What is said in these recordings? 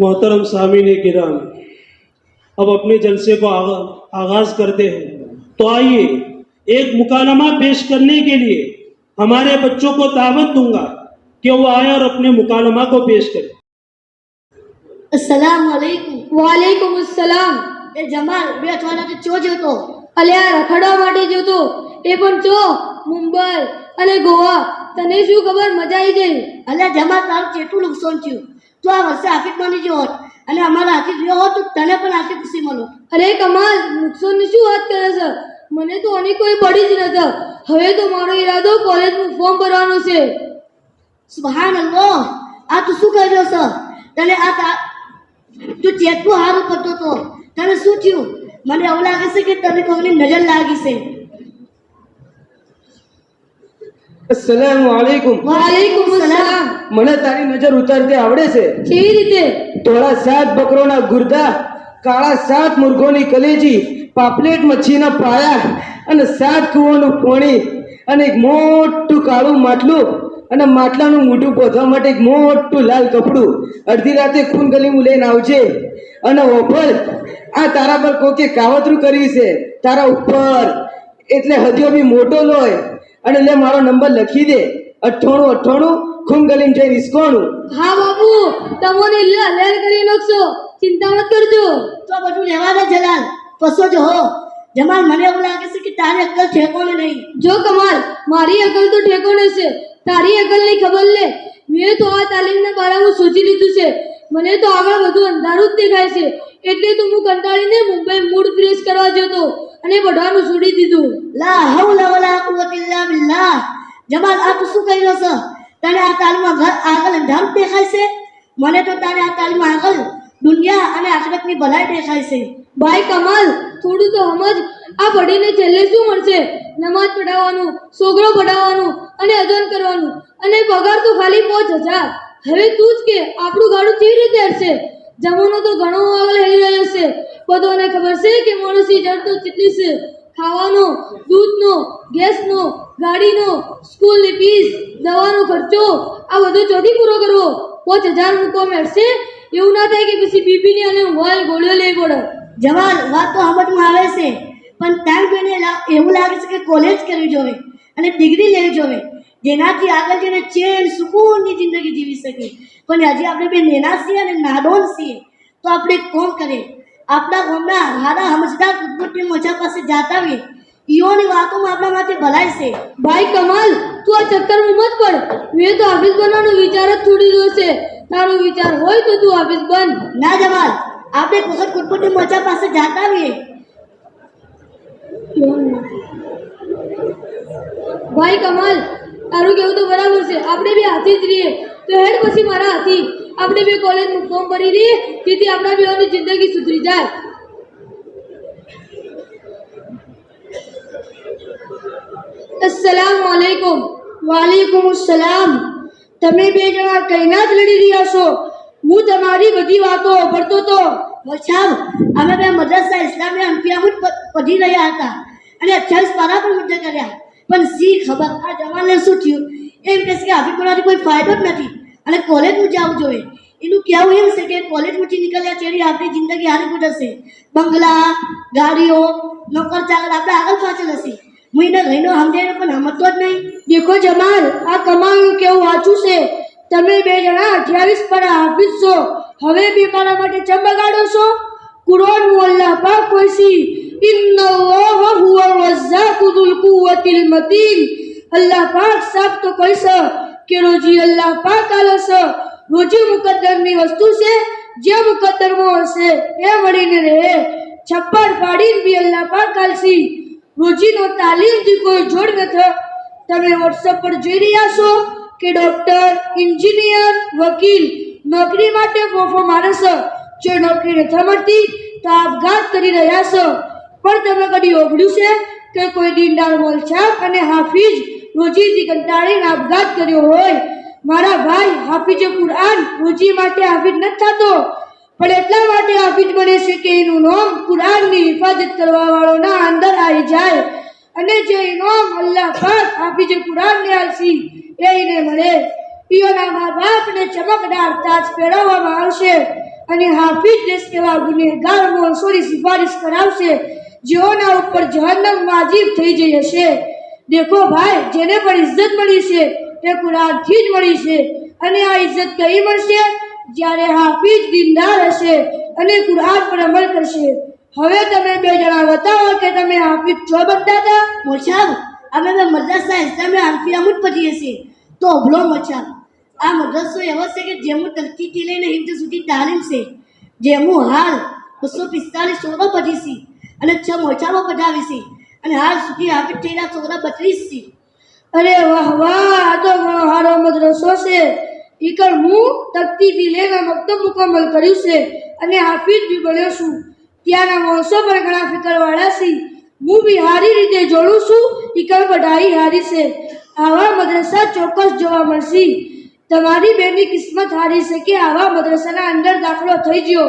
मोहतरम सामीन किराम अब अपने जलसे को आगा, आगाज करते हैं तो आइए एक मुकालमा पेश करने के लिए हमारे बच्चों को दावत दूंगा कि वो आए और अपने मुकालमा को पेश करें અસલામ વાલેકુમ વાલેકુમ અસલામ એ જમાલ બે અઠવાડિયાથી ચો જોતો અલ્યા રખડવા માટે જોતો એ પણ જો મુંબઈ અને ગોવા તને શું ખબર? મજા આવી જાય અલ્યા જમા તારું કેટલું નુકસાન થયું? તો આ વર્ષે આફિક બની ગયો હોત અને અમારા હાથી ગયો હોત તો તને પણ આટલી ખુશી મળો. અરે કમાલ નુકસાનની શું વાત કરે છે? મને તો આની કોઈ પડી જ નતા હવે તો મારો ઈરાદો કોલેજનું ફોર્મ ભરવાનો છે. સુભાન અલ્લાહ આ તું શું કર્યો છે? તને આ તા ચેતવું હારું કરતો તો. તને શું થયું? મને એવું લાગે છે કે તને કોઈની નજર લાગી છે. અસલામ વાલેકુમ વાલેકુમ સલામ મને તારી નજર ઉતારતી આવડે છે. કેવી રીતે? ધોળા સાત બકરોના ગુર્દા કાળા સાત મુર્ગોની કલેજી પાપલેટ મચ્છીના પાયા અને સાત કુવાનું પોણી અને એક મોટું કાળું માટલું અને માટલાનું મોઢું પોધવા માટે એક મોટું લાલ કપડું. અડધી રાતે ખૂન ગલીમું લઈને આવજે. અને ઓફર આ તારા પર કોકે કાવતરું કર્યું છે. તારા ઉપર. એટલે હજુ બી મોટો લોય અને લે મારો નંબર લખી દે. અઠ્ઠાણું અઠ્ઠાણું ખૂન ગલીન જઈને ઇસ્કોણું. હા બાબુ તમને લેર કરી નાખશો. ચિંતા મત કરજો. તો બધું લેવા દે જલાલ. પસો જો હો. જમાલ મને એવું લાગે છે કે તારી અક્કલ ઠેકોને નહીં. જો કમાલ મારી અકલ તો ઠેકોને છે. તારી અકલની ખબર લે. મેં તો આ તાલીમના બારામાં સોચી લીધું છે. મને તો આગળ બધું અંધારું જ દેખાય છે. એટલે તો હું કંટાળીને મુંબઈ મૂડ ફ્રેશ કરવા જતો અને ભણવાનું છોડી દીધું. લા હૌલા વલા કુવત ઇલ્લા બિલ્લાહ. જમાલ આ તું શું કહી રહ્યો છે? તને આ તાલમાં ઘર આગળ અંધારું દેખાય છે? મને તો તારે આ તાલમાં આગળ દુનિયા અને આખરતની ભલાઈ દેખાય છે. ભાઈ કમાલ થોડું તો સમજ આ પડીને છેલ્લે શું મળશે? નમાજ પઢાવવાનું છોકરો પઢાવવાનું અને અજન કરવાનું. અને પગાર તો ખાલી પાંચ હજાર. હવે તું જ કે, આપણું ગાડું કેવી રીતે હશે? જમાનો તો ઘણો આગળ હેરી રહ્યો છે. બધાને ખબર છે કે માણસની જડતો કેટલી છે? ખાવાનો, દૂધનો, ગેસનો, ગાડીનો, સ્કૂલની ફીસ, દવાનો ખર્ચો, આ બધો ચોથી પૂરો કરવો. પાંચ હજાર મૂકવા મળશે? એવું ના થાય કે પછી બીપીની અને મોબાઈલ ગોળીઓ લેવી પડે. જવાન વાત તો સમજમાં આવે છે. પણ ત્યાં જોઈને એવું લાગે છે કે કોલેજ કરવી જોઈએ અને ડિગ્રી લેવી જોઈએ જેનાથી આગળ જઈને ચેન સુકૂનની જિંદગી જીવી શકીએ. પણ હજી આપણે બે નેના છીએ અને નાદોન છીએ તો આપણે એક કોમ કરીએ આપણા ગામના હારા સમજદાર કુટુંબની મજા પાસે જાતા આવીએ ઈઓની વાતોમાં આપણા માટે ભલાઈ છે. ભાઈ કમાલ તું આ ચક્કરમાં મત પડ. મેં તો હાફિઝ બનવાનો વિચાર જ છોડી દીધો છે. તારો વિચાર હોય તો તું હાફિઝ બન. ના જમાલ આપણે એક વખત કુટુંબની મજા પાસે જાતા આવીએ ભાઈ કમાલ તારું કેવું તો બરાબર છે. આપણે બી હાથી જ રહીએ. તો હેડ પછી મારા હાથી. આપણે બી કોલેજનું ફોર્મ ભરી લઈએ, જેથી આપણા બેઓની જિંદગી સુધરી જાય. અસલામ વાલેકુમ વાલેકુમ સલામ તમે બે જણા કઈના જ લડી રહ્યા છો? હું તમારી બધી વાતો ભરતો તો સાહેબ અમે બે મદ્રસા ઇસ્લામી અંફિયામાં જ પ- પઢી રહ્યા હતા. અને અઠ્યાવીસ પારા પણ મુદ્દે કર્યા. પણ સી ખબર? આ જવાનને શું થયું? એમ કહેશે કે હાફિઝ બનવાથી કોઈ ફાયદો જ નથી. અને કોલેજમાં જવું જોઈએ. એનું કહેવું એમ છે કે કોલેજમાંથી નીકળ્યા ચેડી આપણી જિંદગી હારી ગુજરશે બંગલા, ગાડીઓ, નોકર ચાકર આપણે આગળ પાછળ હશે. હું એને રહીનો સમજાઈને પણ સમજતો જ નહીં. દેખો જમાલ, આ કમાયું કેવું વાંચું છે? તમે બે જણા અઠ્યાવીસ પર હાફિઝ છો. હવે બી મારા માટે ચમ છો? કુરોન મોલ્લા પર કોઈ સી દુલ કુવતિલ મતીન અલ્લાહ પાક સાફ તો કહીશ કે રોજી અલ્લાહ પાક આલે છે રોજી મુકદ્દરની વસ્તુ છે જે મુકદ્દરમાં હશે એ મળીને રહે છપ્પર પાડીને બી અલ્લાહ પાક આલસી રોજીનો તાલીમથી કોઈ જોડ નથી તમે વોટ્સઅપ પર જોઈ રહ્યા છો કે ડોક્ટર એન્જિનિયર વકીલ નોકરી માટે ફોફો મારે છે જો નોકરી નથી મળતી તો આપઘાત કરી રહ્યા છો પણ તમે કદી ઓગળ્યું છે કે કોઈ દીનદાર મોલછાપ અને હાફિઝ રોજીથી કંટાળીને આપઘાત કર્યો હોય, મારા ભાઈ હાફિઝે કુરાન રોજી માટે હાફિઝ નથી થતો. પણ એટલા માટે હાફિઝ બને છે કે એનું નામ કુરાનની હિફાજત કરવા વાળોના અંદર આવી જાય. અને જે ઇનામ અલ્લાહ પાક હાફિઝે કુરાનને આલસી, એ એને મળે. પીઓના મા બાપને ચમકદાર તાજ પહેરાવવામાં આવશે અને હાફિઝ દેશ એવા ગુનેગાર માણસોની સિફારિશ કરાવશે. જેઓના ઉપર જહન્નમ વાજિબ થઈ જઈ હશે. દેખો ભાઈ, જેને પણ ઇજ્જત મળી છે, તે કુરાનથી જ મળી છે. અને આ ઇજ્જત કઈ મળશે? જ્યારે હાફિઝ દિનદાર હશે અને કુરાન પર અમલ કરશે. હવે તમે બે જણા બતાવો કે તમે હાફિઝ છો બનતા હતા? મોસાબ અમે બે મદ્રાસા ઇસ્લામે આંફિયા મુજ પઢીએ છીએ. તો અભલો મોસાબ આ મદ્રસો એવો છે કે જેમનું તરકીથી લઈને હિન્દ સુધી તાલીમ છે. જેમું હાલ બસો પિસ્તાલીસ છે. અને છ મોચામાં પધાવીશી અને હાલ સુધી હાફિઝ થયેલા છોકરા બત્રીસ છે અરે વાહ વાહ, આ તો સારો મદ્રસો છે. ઈકર હું તકતીથી લઈને મક્તબ મુકમ્મલ કર્યું છે અને હાફિઝ બી બન્યો છું. ત્યાંના માણસો પણ ઘણા ફિકરવાળા છે હું બી સારી રીતે જોડું છું ઈકર બધાઈ હારી છે. આવા મદ્રસા ચોક્કસ જોવા મળશે. તમારી બેની કિસ્મત હારી છે કે આવા મદ્રસાના અંદર દાખલો થઈ ગયો.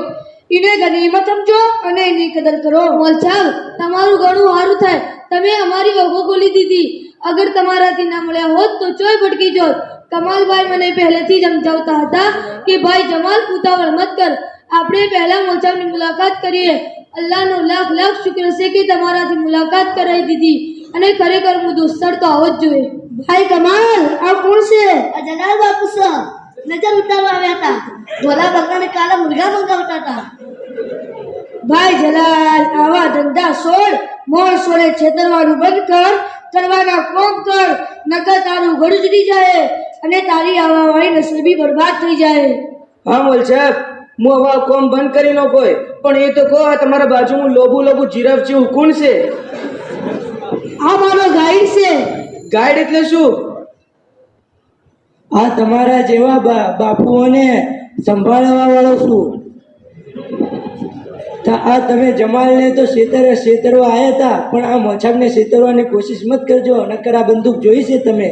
એને ગનીમત સમજો અને એની કદર કરો. મોલસાબ તમારું ઘણું સારું થાય. તમે અમારી ઓગો ખોલી દીધી. અગર તમારાથી ના મળ્યા હોત તો ચોય ભટકી જોત. કમાલભાઈ મને પહેલેથી જ સમજાવતા હતા કે ભાઈ જમાલ ઉતાવળ મત કર. આપણે પહેલા મોલસાબની મુલાકાત કરીએ. અલ્લાહનો લાખ લાખ શુક્ર છે કે તમારાથી મુલાકાત કરાવી દીધી. અને ખરેખર હું દોસ્તર તો આવો જ જોઈએ. ભાઈ કમાલ આ કોણ છે? જલાલ બાપુ છે. નજર ઉતારવા આવ્યા હતા. ધોલા બગડાને કાલા મુર્ગા મંગાવતા હતા. ભાઈ જલાલ આવા ધંધા છોડ મોર સોળે છેતરવાનું બંધ કર કરવાના કોમ કર નકર તારું ઘર ઉજડી જાય અને તારી આવા વાળી નસીબી બરબાદ થઈ જાય. હા મોલ સાહેબ હું હવે કોમ બંધ કરી નો કોઈ પણ એ તો કહો તમારા બાજુમાં લોબુ લોબુ જીરાફ જેવું કોણ છે? આ મારો ગાઈડ છે. ગાઈડ એટલે શું? આ તમારા જેવા બાપુઓને સંભાળવા વાળો છું. આ તમે જમાલને તો શેતર શેતરવા આવ્યા હતા પણ આ મોછાબને શેતરવાની કોશિશ મત કરજો નકર આ બંદૂક જોઈ છે તમે.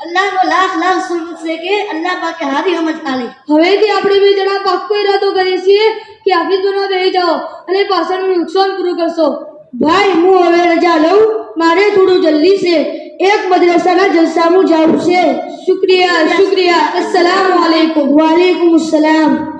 અલ્લાહનો લાખ લાખ છે કે અલ્લાહ પાકે હારી સમજ આલી હવેથી આપણે બે જણા પાક્કો ઈરાદો કરીએ છીએ કે હાફિઝ બનવા બેસી જાઓ અને પાછળનું નુકસાન પૂરું કરશો. ભાઈ હું હવે રજા લઉં. મારે થોડું જલ્દી છે. એક મદ્રસાના જલસામાં જવું છે. શુક્રિયા શુક્રિયા. અસલામ વાલેકુમ વાલેકુમ અસલામ.